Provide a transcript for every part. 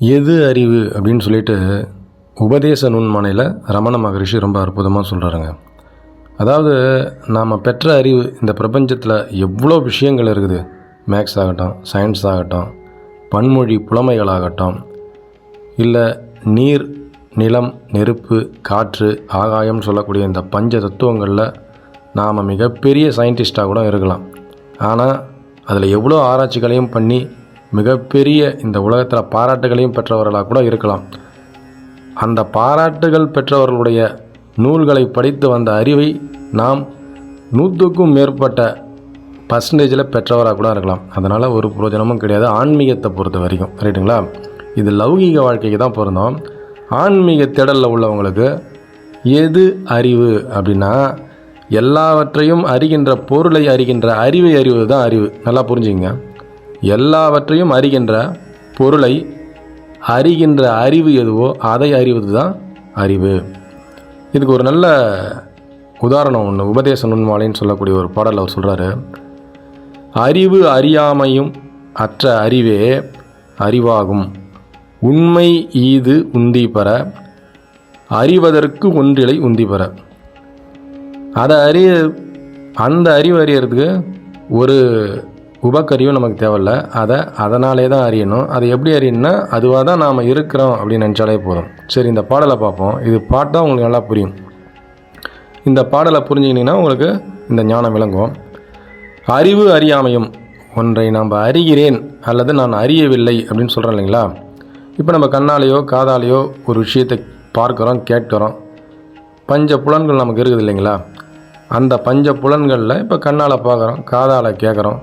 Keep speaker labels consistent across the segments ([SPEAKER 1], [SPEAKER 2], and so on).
[SPEAKER 1] எது அறிவு அப்படின்னு சொல்லிட்டு உபதேச நுண்மனையில் ரமண மகரிஷி ரொம்ப அற்புதமாக சொல்கிறாருங்க அதாவது நாம் பெற்ற அறிவு இந்த பிரபஞ்சத்தில் எவ்வளோ விஷயங்கள் இருக்குது. மேக்ஸ் ஆகட்டும் சயின்ஸ் ஆகட்டும் பன்மொழி புலமைகளாகட்டும் இல்லை நீர் நிலம் நெருப்பு காற்று ஆகாயம் சொல்லக்கூடிய இந்த பஞ்ச தத்துவங்களில் நாம் மிகப்பெரிய சயின்டிஸ்டாக கூட இருக்கலாம். ஆனால் அதில் எவ்வளோ ஆராய்ச்சிகளையும் பண்ணி மிகப்பெரிய இந்த உலகத்தில் பாராட்டுகளையும் பெற்றவர்களாக கூட இருக்கலாம். அந்த பாராட்டுகள் பெற்றவர்களுடைய நூல்களை படித்து வந்த அறிவை நாம் நூற்றுக்கும் மேற்பட்ட பர்சன்டேஜில் பெற்றவராக கூட இருக்கலாம். அதனால் ஒரு பிரயோஜனமும் கிடையாது. ஆன்மீகத்தை பொறுத்த வரைக்கும். ரைட்டுங்களா இது லௌகீக வாழ்க்கைக்கு தான் பொருந்தோம். ஆன்மீக தேடலில் உள்ளவங்களுக்கு எது அறிவு அப்படின்னா எல்லாவற்றையும் அறிகின்ற பொருளை அறிகின்ற அறிவை அறிவது தான் அறிவு. நல்லா புரிஞ்சுங்க எல்லாவற்றையும் அறிகின்ற பொருளை அறிகின்ற அறிவு எதுவோ அதை அறிவது தான் அறிவு. இதுக்கு ஒரு நல்ல உதாரணம் ஒன்று உபதேச நுண்மாலைன்னு சொல்லக்கூடிய ஒரு பாடல் அவர் சொல்கிறாரு அறிவு அறியாமையும் அற்ற அறிவே அறிவாகும். உண்மை ஈது உந்தி பெற அறிவதற்கு ஒன்றிலை உந்தி பெற. அதை அறிய அந்த அறிவு அறியறதுக்கு ஒரு உபக்கருவியும் நமக்கு தேவையில்ல. அதை அதனாலே தான் அறியணும். அதை எப்படி அறியணும்னா அதுவாக தான் நாம் இருக்கிறோம் அப்படின்னு நினச்சாலே போதும். சரி இந்த பாடலை பார்ப்போம். இது பாட்டா உங்களுக்கு நல்லா புரியும். இந்த பாடலை புரிஞ்சுக்கிட்டிங்கன்னா உங்களுக்கு இந்த ஞானம் விளங்கும். அறிவு அறியாமையும் ஒன்றை நாம் அறிகிறேன் அல்லது நான் அறியவில்லை அப்படின்னு சொல்கிறோம் இல்லைங்களா? இப்போ நம்ம கண்ணாலேயோ காதாலேயோ ஒரு விஷயத்தை பார்க்குறோம் கேட்குறோம். பஞ்ச புலன்கள் நமக்கு இருக்குது இல்லைங்களா? அந்த பஞ்ச புலன்களில் இப்போ கண்ணால் பார்க்குறோம் காதால் கேட்குறோம்.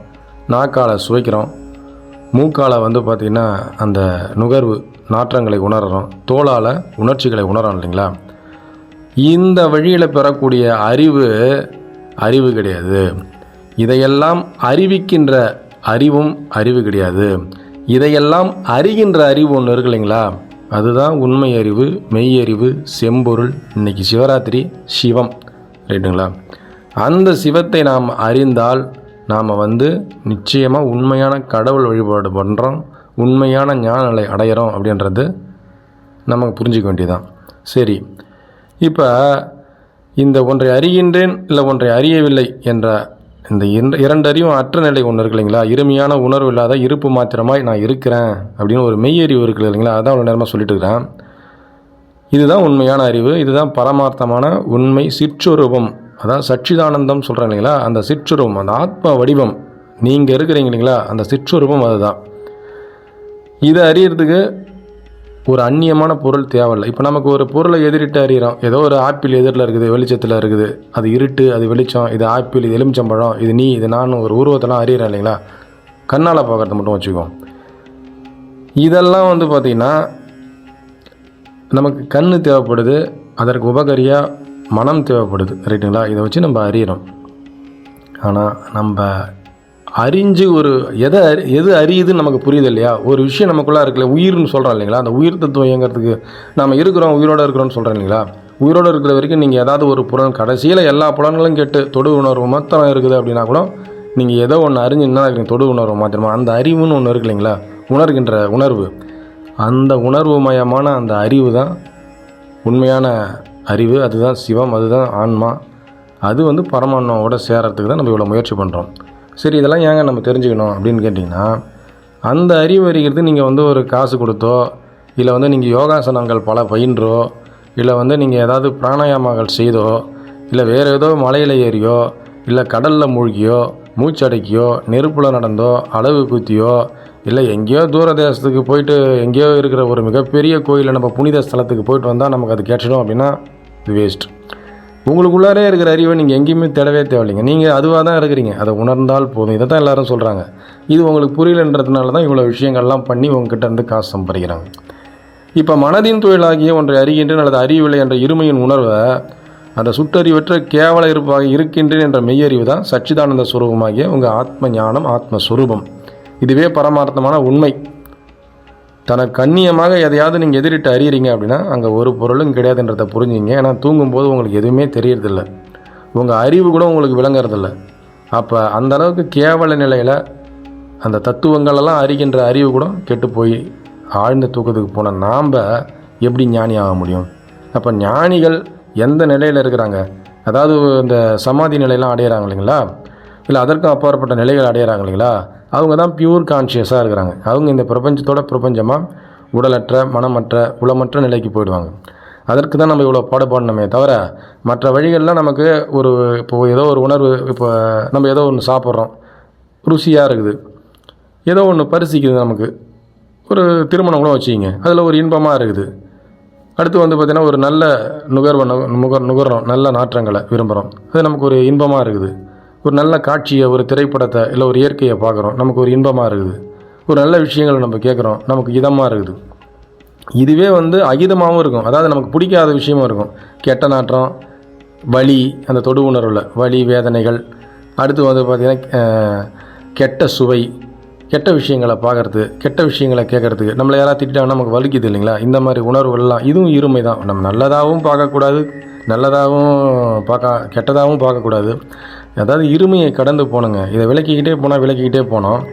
[SPEAKER 1] நாக்கால் சுவைக்கிறோம். மூக்கால் வந்து பார்த்திங்கன்னா அந்த நுகர்வு நாற்றங்களை உணர்கிறோம் தோலால் உணர்ச்சிகளை உணரோம் இல்லைங்களா? இந்த வழியில் பெறக்கூடிய அறிவு அறிவு கிடையாது. இதையெல்லாம் அறிவிக்கின்ற அறிவும் அறிவு கிடையாது. இதையெல்லாம் அறிகின்ற அறிவு ஒன்று இருக்கு இல்லைங்களா? அதுதான் உண்மை அறிவு மெய் அறிவு செம்பொருள் இன்னைக்கு சிவராத்திரி சிவம். ரைட்டுங்களா? அந்த சிவத்தை நாம் அறிந்தால் நாம் வந்து நிச்சயமாக உண்மையான கடவுள் வழிபாடு பண்ணுறோம் உண்மையான ஞான நிலை அடையிறோம் அப்படின்றது நமக்கு புரிஞ்சிக்க வேண்டியதான் சரி இப்போ இந்த ஒன்றை அறிகின்றேன் இல்லை ஒன்றை அறியவில்லை என்ற இந்த இரண்டு அறிவும் அற்ற நிலை ஒன்று இருக்கு இல்லைங்களா? இருமையான உணர்வு இல்லாத இருப்பு மாத்திரமாய் நான் இருக்கிறேன் அப்படின்னு ஒரு மெய்யறிவு இருக்குது இல்லைங்களா? அதான் அவ்வளோ நேரமாக சொல்லிட்டு இருக்கிறேன். இதுதான் உண்மையான அறிவு இதுதான் பரமார்த்தமான உண்மை சிற்றொரூபம் அதான் சச்சிதானந்தம் சொல்கிறேன் இல்லைங்களா? அந்த சிற்றுருவம் அந்த ஆத்ம வடிவம். நீங்கள் இருக்கிறீங்க இல்லைங்களா? அந்த சிற்றுருவம் அதுதான். இதை அறியறதுக்கு ஒரு அந்நியமான பொருள் தேவையில்லை. இப்போ நமக்கு ஒரு பொருளை எதிரிட்டு அறிகிறோம் ஏதோ ஒரு ஆப்பிள் எதிரில் இருக்குது வெளிச்சத்தில் இருக்குது. அது இருட்டு அது வெளிச்சம் இது ஆப்பிள் இது எலுமிச்சம்பழம் இது நீ இது நான் ஒரு உருவத்தெல்லாம் அறிகிறேன் இல்லைங்களா? கண்ணால் பார்க்குறது மட்டும் வச்சுக்கோ. இதெல்லாம் வந்து பார்த்திங்கன்னா நமக்கு கண் தேவைப்படுது அதற்கு உபகரியாக மனம் தேவைப்படுது ரைட்டுங்களா இதை வச்சு நம்ம அறிகிறோம் ஆனால் நம்ம அறிஞ்சு ஒரு எதை அறி எது அறியுதுன்னு நமக்கு புரியுது இல்லையா ஒரு விஷயம் நமக்குள்ளே இருக்குல்ல உயிர்னு சொல்கிறோம் இல்லைங்களா? அந்த உயிர் தத்துவம் இயங்கிறதுக்கு நம்ம இருக்கிறோம் உயிரோடு இருக்கிறோம்னு சொல்கிறோம் இல்லைங்களா? உயிரோடு இருக்கிற வரைக்கும் நீங்கள் ஏதாவது ஒரு புலன் கடைசியில் எல்லா புலன்களும் கேட்டு தொடு உணர்வு மாத்திரம் இருக்குது அப்படின்னா கூட நீங்கள் ஏதோ ஒன்று அறிஞ்சு என்ன இருக்கிறீங்க தொடு உணர்வு மாத்திரமா? அந்த அறிவுன்னு ஒன்று இருக்கு இல்லைங்களா? உணர்கின்ற உணர்வு. அந்த உணர்வு மயமான அந்த அறிவு தான் உண்மையான அறிவு அதுதான் சிவம் அதுதான் ஆன்மா. அது வந்து பரமான்மாவோட சேரத்துக்கு தான் நம்ம இவ்வளோ முயற்சி பண்ணுறோம் சரி இதெல்லாம் ஏங்க நம்ம தெரிஞ்சுக்கணும் அப்படின்னு கேட்டிங்கன்னா அந்த அறிவு அறிகிறது நீங்கள் வந்து ஒரு காசு கொடுத்தோ இல்லை வந்து நீங்கள் யோகாசனங்கள் பல பயின்றோ இல்லை வந்து நீங்கள் ஏதாவது பிராணாயாமங்கள் செய்தோ இல்லை வேறு ஏதோ மலையில் ஏறியோ இல்லை கடலில் மூழ்கியோ மூச்சடக்கியோ நெருப்பில் நடந்தோ அளவு குத்தியோ இல்லை எங்கேயோ தூர தேசத்துக்கு போயிட்டு எங்கேயோ இருக்கிற ஒரு மிகப்பெரிய கோயிலில் நம்ம புனித ஸ்தலத்துக்கு போயிட்டு வந்தால் நமக்கு அது கேட்டுடும் அப்படின்னா இது வேஸ்ட் உங்களுக்குள்ளாரே இருக்கிற அறிவை நீங்கள் எங்கேயுமே தேடவே தேவையில்லைங்க. நீங்கள் அதுவாக தான் இருக்கிறீங்க. அதை உணர்ந்தால் போதும். இதை தான் எல்லாரும் சொல்கிறாங்க இது உங்களுக்கு புரியலன்றதுனால தான் இவ்வளோ விஷயங்கள்லாம் பண்ணி உங்ககிட்ட இருந்து காசு சம்பாதிக்கிறாங்க. இப்போ மனதின் தொழிலாகிய ஒன்றை அறிகின்றேன் அல்லது அறியவில்லை என்ற இருமையின் உணர்வை அந்த சுட்டறிவற்ற கேவல இருப்பாக இருக்கின்றேன் என்ற மெய்யறிவு தான் சச்சிதானந்த சுரூபமாகிய உங்கள் ஆத்ம ஞானம் ஆத்மஸ்வரூபம். இதுவே பரமார்த்தமான உண்மை. தனக்கு கண்ணியமாக எதையாவது நீங்கள் எதிரிட்டு அறியிறீங்க அப்படின்னா அங்கே ஒரு பொருளும் கிடையாதுன்றதை புரிஞ்சுங்க. ஏன்னா தூங்கும்போது உங்களுக்கு எதுவுமே தெரியறதில்ல. உங்கள் அறிவு கூட உங்களுக்கு விளங்குறதில்ல. அப்போ அந்த அளவுக்கு கேவல நிலையில் அந்த தத்துவங்களெல்லாம் அறிகின்ற அறிவு கூட கெட்டு போய் ஆழ்ந்த தூக்கத்துக்கு போன நாம் எப்படி ஞானி ஆக முடியும்? அப்போ ஞானிகள் எந்த நிலையில் இருக்கிறாங்க? அதாவது இந்த சமாதி நிலையெல்லாம் அடையிறாங்க இல்லைங்களா? இல்லை அதற்கும் அப்பாற்பட்ட நிலைகள் அடையிறாங்க இல்லைங்களா? அவங்க தான் பியூர் கான்ஷியஸாக இருக்கிறாங்க. அவங்க இந்த பிரபஞ்சத்தோட பிரபஞ்சமாக உடலற்ற மனமற்ற உளமற்ற நிலைக்கு போயிடுவாங்க. அதற்கு தான் நம்ம இவ்வளோ பாடுபாடணுமே தவிர மற்ற வழிகளில் நமக்கு ஒரு இப்போ ஏதோ ஒரு உணர்வு இப்போ நம்ம ஏதோ ஒன்று சாப்பிட்றோம். ருசியாக இருக்குது. ஏதோ ஒன்று பரிசிக்குது நமக்கு. ஒரு திருமணம் கூட வச்சுக்கிங்க. அதில் ஒரு இன்பமாக இருக்குது. அடுத்து வந்து பார்த்திங்கன்னா ஒரு நல்ல நுகர்வ நு- நுகர் நுகர்றோம் நல்ல நாற்றங்களை விரும்புகிறோம் அது நமக்கு ஒரு இன்பமாக இருக்குது. ஒரு நல்ல காட்சியை ஒரு திரைப்படத்தை இல்லை ஒரு இயற்கையை பார்க்குறோம். நமக்கு ஒரு இன்பமாக இருக்குது. ஒரு நல்ல விஷயங்களை நம்ம கேட்குறோம். நமக்கு இதமாக இருக்குது. இதுவே வந்து அகிதமாகவும் இருக்கும். அதாவது நமக்கு பிடிக்காத விஷயமும் இருக்கும். கெட்ட நாற்றம் வலி அந்த தொடு உணர்வில் வலி வேதனைகள். அடுத்து வந்து பார்த்திங்கன்னா கெட்ட சுவை கெட்ட விஷயங்களை பார்க்குறது கெட்ட விஷயங்களை கேட்கறதுக்கு நம்மளை யாராவது திட்டாங்கன்னா நமக்கு வலிக்குது இல்லைங்களா? இந்த மாதிரி உணர்வுகள்லாம் இதுவும் இருமை தான். நம்ம நல்லதாகவும் பார்க்கக்கூடாது நல்லதாகவும் பார்க்க கெட்டதாகவும் பார்க்கக்கூடாது. அதாவது இருமையை கடந்து போகணுங்க இதை விளக்கிக்கிட்டே போனால் விளக்கிக்கிட்டே போனோம்.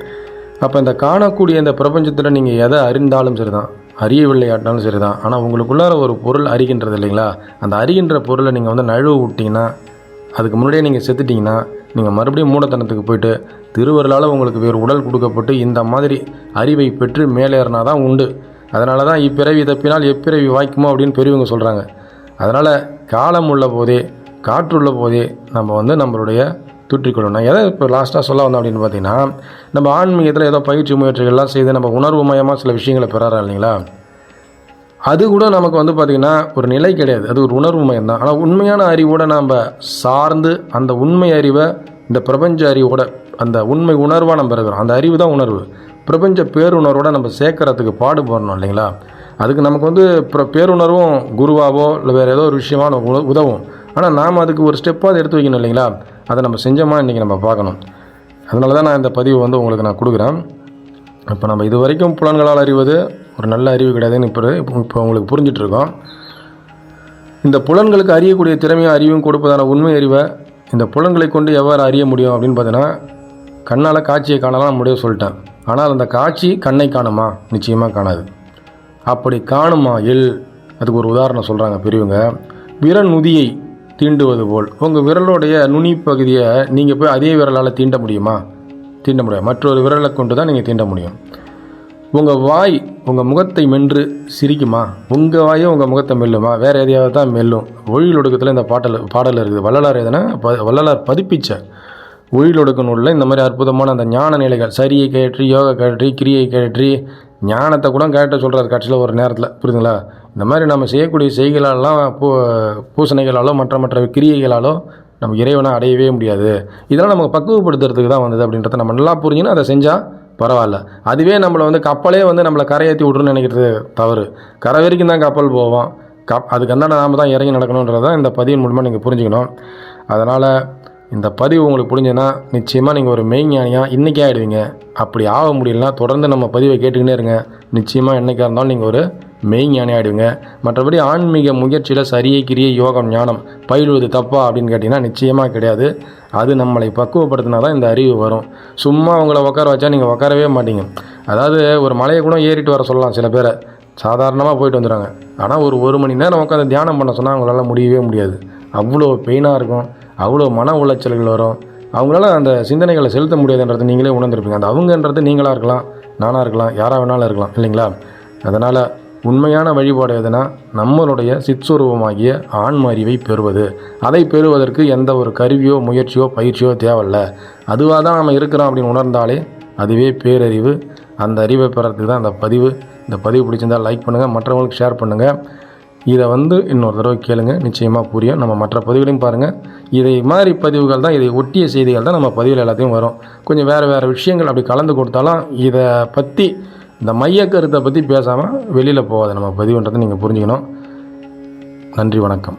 [SPEAKER 1] அப்போ இந்த காணக்கூடிய இந்த பிரபஞ்சத்தில் நீங்கள் எதை அறிந்தாலும் சரி தான் சரிதான். சரி தான் ஆனால் உங்களுக்குள்ளார ஒரு பொருள் அறிகின்றது இல்லைங்களா? அந்த அறிகின்ற பொருளை நீங்கள் வந்து நழுவு விட்டிங்கன்னா அதுக்கு முன்னாடியே நீங்கள் செத்துட்டிங்கன்னா நீங்கள் மறுபடியும் மூடத்தனத்துக்கு போயிட்டு திருவருளால் உங்களுக்கு வேறு உடல் கொடுக்கப்பட்டு இந்த மாதிரி அறிவை பெற்று மேலேறினா தான் உண்டு. அதனால தான் இப்பிறவி தப்பினால் எப்பிறவி வாய்க்குமோ அப்படின்னு பெரியவங்க சொல்கிறாங்க அதனால் காலம் உள்ள போதே காற்றுள்ள போதே நம்ம வந்து நம்மளுடைய தூற்றிக்கொள்ளணும். எதை இப்போ லாஸ்ட்டாக சொல்ல வந்தோம் அப்படின்னு பார்த்தீங்கன்னா நம்ம ஆன்மீகத்தில் ஏதோ பயிற்சி முயற்சிகள்லாம் செய்து நம்ம உணர்வு மயமாக சில விஷயங்களை பெறாரா இல்லைங்களா? அது கூட நமக்கு வந்து பார்த்திங்கன்னா ஒரு நிலை கிடையாது. அது ஒரு உணர்வு மயம் தான் ஆனால் உண்மையான அறிவோட நாம் சார்ந்து அந்த உண்மை அறிவை இந்த பிரபஞ்ச அறிவோட அந்த உண்மை உணர்வாக நம்ம இருக்கிறோம். அந்த அறிவு தான் உணர்வு. பிரபஞ்ச பேருணர்வோட நம்ம சேர்க்கறதுக்கு பாடுபடணும் இல்லைங்களா? அதுக்கு நமக்கு வந்து பிற பேருணர்வும் குருவாவோ இல்லை வேறு ஏதோ ஒரு விஷயமா நமக்கு உதவும். ஆனால் நாம் அதுக்கு ஒரு ஸ்டெப்பாக எடுத்து வைக்கணும் இல்லைங்களா? அதை நம்ம செஞ்சோமா இன்றைக்கி நம்ம பார்க்கணும். அதனால தான் நான் இந்த பதிவு வந்து உங்களுக்கு நான் கொடுக்குறேன். இப்போ நம்ம இது வரைக்கும் புலன்களால் அறிவது ஒரு நல்ல அறிவு கிடையாதுன்னு இப்போ இப்போ உங்களுக்கு புரிஞ்சிட்டு இருக்கோம் இந்த புலன்களுக்கு அறியக்கூடிய திறமையும் அறிவும் கொடுப்பதான உண்மை அறிவை இந்த புலன்களை கொண்டு எவ்வாறு அறிய முடியும் அப்படின்னு பார்த்தீங்கன்னா கண்ணால் காட்சியை காணலாம் முடிவு சொல்லிட்டேன். ஆனால் அந்த காட்சி கண்ணை காணுமா? நிச்சயமாக காணாது. அப்படி காணுமா? எல். அதுக்கு ஒரு உதாரணம் சொல்கிறாங்க பெரியவங்க. விரல் நுதியை தீண்டுவது போல். உங்கள் விரலுடைய நுனி பகுதியை நீங்கள் போய் அதே விரலால் தீண்ட முடியுமா? தீண்ட முடியாது. மற்றொரு விரலை கொண்டு தான் நீங்கள் தீண்ட முடியும். உங்கள் வாய் உங்கள் முகத்தை மென்று சிரிக்குமா? உங்கள் வாயும் உங்கள் முகத்தை மெல்லுமா? வேறு எதையாவது தான் மெல்லும். ஒழில் ஒடுக்கத்தில் இந்த பாட்டல் பாடல் இருக்குது. வள்ளலார் எதுனா? ப வள்ளலார் பதிப்பிச்ச ஒழில் ஒடுக்க நூலில் இந்த மாதிரி அற்புதமான அந்த ஞான நிலைகள். சரியை கேற்றி யோகா கேற்றி கிரியை கேற்றி ஞானத்தை கூட கேட்ட சொல்கிறார் கட்சியில் ஒரு நேரத்தில். புரியுதுங்களா? இந்த மாதிரி நம்ம செய்யக்கூடிய செய்களாலெல்லாம் பூ பூசணைகளாலோ மற்ற மற்ற கிரியைகளாலோ நம்ம இறைவனை அடையவே முடியாது. இதெல்லாம் நமக்கு பக்குவப்படுத்துறதுக்கு தான் வந்தது அப்படின்றத நம்ம நல்லா புரிஞ்சுன்னா அதை செஞ்சால் பரவாயில்ல. அதுவே நம்மளை வந்து கப்பலே வந்து நம்மளை கரையேற்றி விட்ருன்னு நினைக்கிறது தவறு. கரை வரைக்கும் தான் கப்பல் போவோம். கப் அதுக்கு அந்தாண்ட நாம தான் இறங்கி நடக்கணுன்றது தான் இந்த பதிவின் மூலமாக நீங்கள் புரிஞ்சுக்கணும். அதனால் இந்த பதிவு உங்களுக்கு புரிஞ்சுன்னா நிச்சயமாக நீங்கள் ஒரு மெய்ஞானியாக இன்றைக்கே ஆகிடுவீங்க அப்படி ஆக முடியலனா தொடர்ந்து நம்ம பதிவை கேட்டுக்கிட்டே இருங்க. நிச்சயமாக என்றைக்காக இருந்தாலும் நீங்கள் ஒரு மெய்ஞானி ஆகிடுவீங்க மற்றபடி ஆன்மீக முயற்சியில் சரியை கிரியை யோகம் ஞானம் பயிலுவது தப்பா அப்படின்னு கேட்டிங்கன்னா நிச்சயமாக கிடையாது. அது நம்மளை பக்குவப்படுத்தினா தான் இந்த அறிவு வரும். சும்மா உங்களை உட்கார வச்சா நீங்கள் உட்காரவே மாட்டீங்க. அதாவது ஒரு மலையை கூட ஏறிட்டு வர சொல்லலாம் சில பேரை. சாதாரணமாக போயிட்டு வந்துடுறாங்க ஆனால் ஒரு ஒரு மணி நேரம் உட்காந்து தியானம் பண்ண சொன்னால் அவங்களால முடியவே முடியாது. அவ்வளோ பெயினாக இருக்கும். அவ்வளோ மன உளைச்சல்கள் வரும். அவங்களால அந்த சிந்தனைகளை செலுத்த முடியாதுன்றது நீங்களே உணர்ந்துருப்பீங்க. அந்த அவங்கன்றது நீங்களாக இருக்கலாம் நானாக இருக்கலாம் யாராக வேணாலும் இருக்கலாம் இல்லைங்களா? அதனால் உண்மையான வழிபாடு எதுனா நம்மளுடைய சிற்சுரூபமாகிய ஆண்மறிவை பெறுவது. அதை பெறுவதற்கு எந்த ஒரு கருவியோ முயற்சியோ பயிற்சியோ தேவையில்ல. அதுவாக தான் நம்ம இருக்கிறோம் அப்படின்னு உணர்ந்தாலே அதுவே பேரறிவு. அந்த அறிவை பெறத்துக்கு தான் அந்த பதிவு. இந்த பதிவு பிடிச்சிருந்தால் லைக் பண்ணுங்கள் மற்றவங்களுக்கு ஷேர் பண்ணுங்கள் இதை வந்து இன்னொரு தடவை கேளுங்க நிச்சயமாக புரியும். நம்ம மற்ற பதிவுகளையும் பாருங்கள் இதை மாதிரி பதிவுகள் தான் இதை ஒட்டிய செய்திகள் தான் நம்ம பதிவில் எல்லாத்தையும் வரும். கொஞ்சம் வேறு வேறு விஷயங்கள் அப்படி கலந்து கொடுத்தாலும் இதை பற்றி இந்த மைய கருத்தை பற்றி பேசாமல் வெளியில் போகாது நம்ம பதிவுன்றதை நீங்கள் புரிஞ்சுக்கணும். நன்றி வணக்கம்.